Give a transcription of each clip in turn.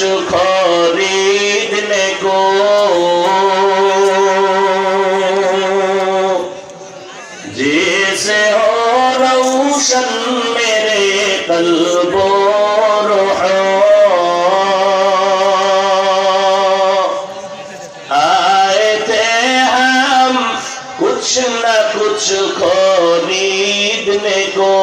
خرید نے کو جیسے ہو روشن میرے قلب و روح آئے تھے ہم کچھ نہ کچھ خریدنے کو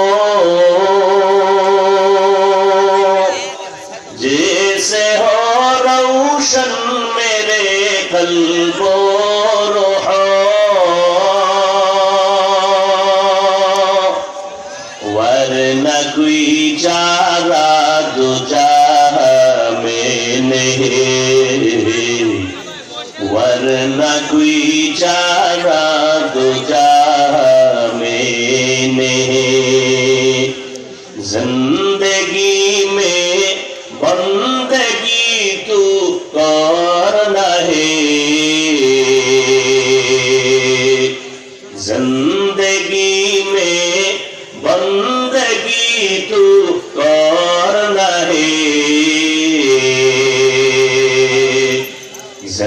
কুই যারা দু যা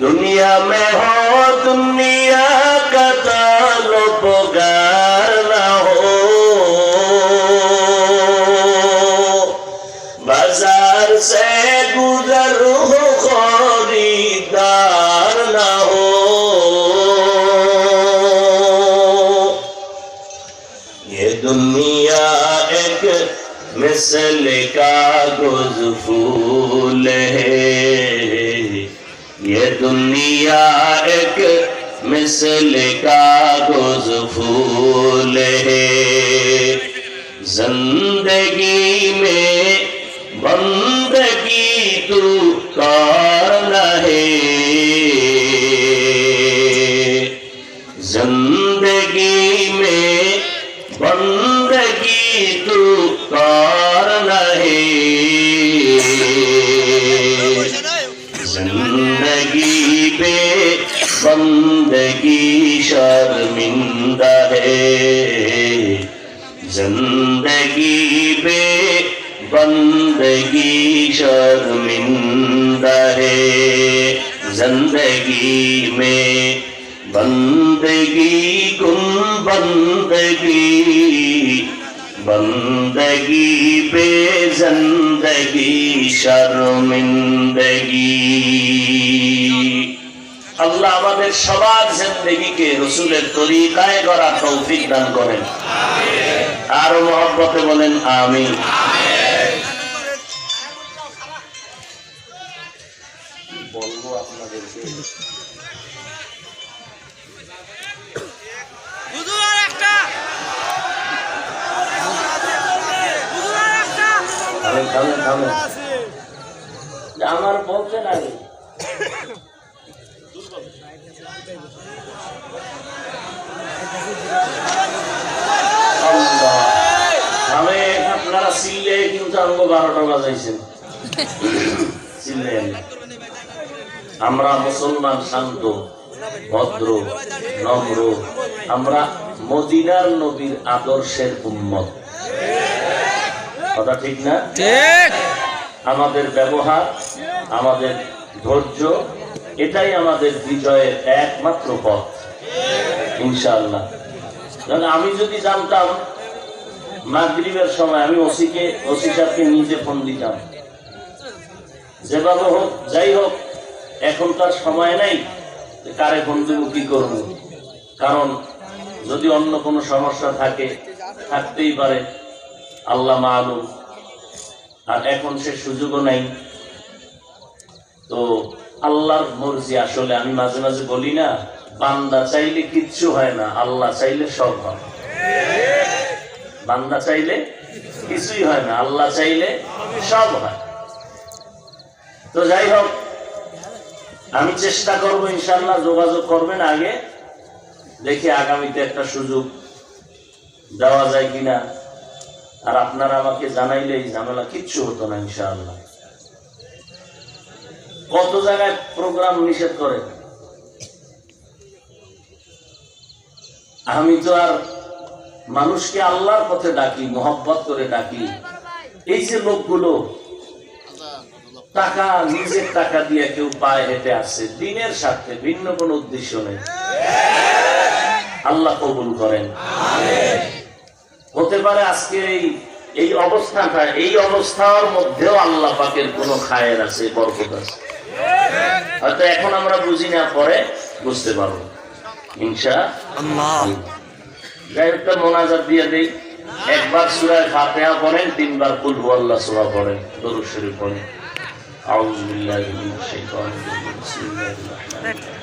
दुनिया में हो, दुनिया का ताल्लुकार न हो। बाज़ार से गुजर हो, खरीदार न हो। ये दुनिया एक मिसल का गुज फूल है। ये दुनिया एक मिसल का गुज फूल है जिंदगी में बंदगी तू कारण है जिंदगी में बंदगी तू कारण शर्मिंदा है जिंदगी बे बंदगी शर्मिंदा है जिंदगी में बंदगी गुम बंदगी बंदगी पे जिंदगी शर्मिंदगी আল্লাহ আমাদের সবার জিন্দগিকে রসুলের তরিকায় করা তৌফিক দান করেন। আরও মহব্বতে বলেন আমি বলব আপনাদেরকে। হুজুর আর একটা হুজুর আর একটা থামেন থামেন থামেন আমার বলতে লাগে আল্লাহ। আমি আপনারা চিল্লে কিন্তু আমাকে বারোটা বাজাইছেন। চিল্লেন আমরা মুসলমান শান্ত ভদ্র নম্র। আমরা মদিনার নবীর আদর্শের উন্মত কথা ঠিক না? ঠিক। আমাদের ব্যবহার আমাদের ধৈর্য এটাই আমাদের বিজয়ের একমাত্র পথ। ইনশাআল্লাহ। কারণ আমি যদি জানতাম, মাগরিবের সময় আমি ওসিকে, ওসি সাহেবকে নিজে ফোন দিতাম। যেভাবে হোক, যাই হোক, এখন তার সময় নাই কারে ফোন দেবো, কি করব? কারণ যদি অন্য কোনো সমস্যা থাকে, থাকতেই পারে, আল্লাহ মা মালুম। আর এখন সে সুযোগও নাই। তো আল্লাহর মর্জি আসলে আমি মাঝে মাঝে বলি না বান্দা চাইলে কিচ্ছু হয় না, আল্লাহ চাইলে সব হয়। বান্দা চাইলে কিছুই হয় না, আল্লাহ চাইলে সব হয়। তো যাই হোক, আমি চেষ্টা করব ইনশাল্লাহ যোগাযোগ করবেন আগে, দেখি আগামীতে একটা সুযোগ দেওয়া যায় কিনা। আর আপনারা আমাকে জানাইলে এই ঝামেলা কিচ্ছু হতো না ইনশাআল্লাহ। কত জায়গায় প্রোগ্রাম নিষেধ করে আমি তো আর মানুষকে আল্লাহর পথে ডাকি, মোহব্বত করে ডাকি। এই যে লোকগুলো, টাকা, নিজের টাকা দিয়ে কেউ পায়ে হেঁটে আসছে, দিনের সাথে ভিন্ন কোনো উদ্দেশ্য নেই। আল্লাহ কবুল করেন। হতে পারে আজকে এই এই অবস্থাটা এই অবস্থার মধ্যেও আল্লাহ পাকের কোনো খায়ের আছে, বরকত আছে। হয়তো এখন আমরা বুঝি না, পরে বুঝতে পারব। ইনশা যাই মোনাজাত দিয়ে দেই। একবার সুরায় ফাতেহা পড়েন তিনবার কুল আল্লাহ সুরা পড়েন দরুদ শরীফ পড়েন। আউযু বিল্লাহি মিনাশ শাইতানির রাজিম। বিসমিল্লাহির রহমানির রহিম।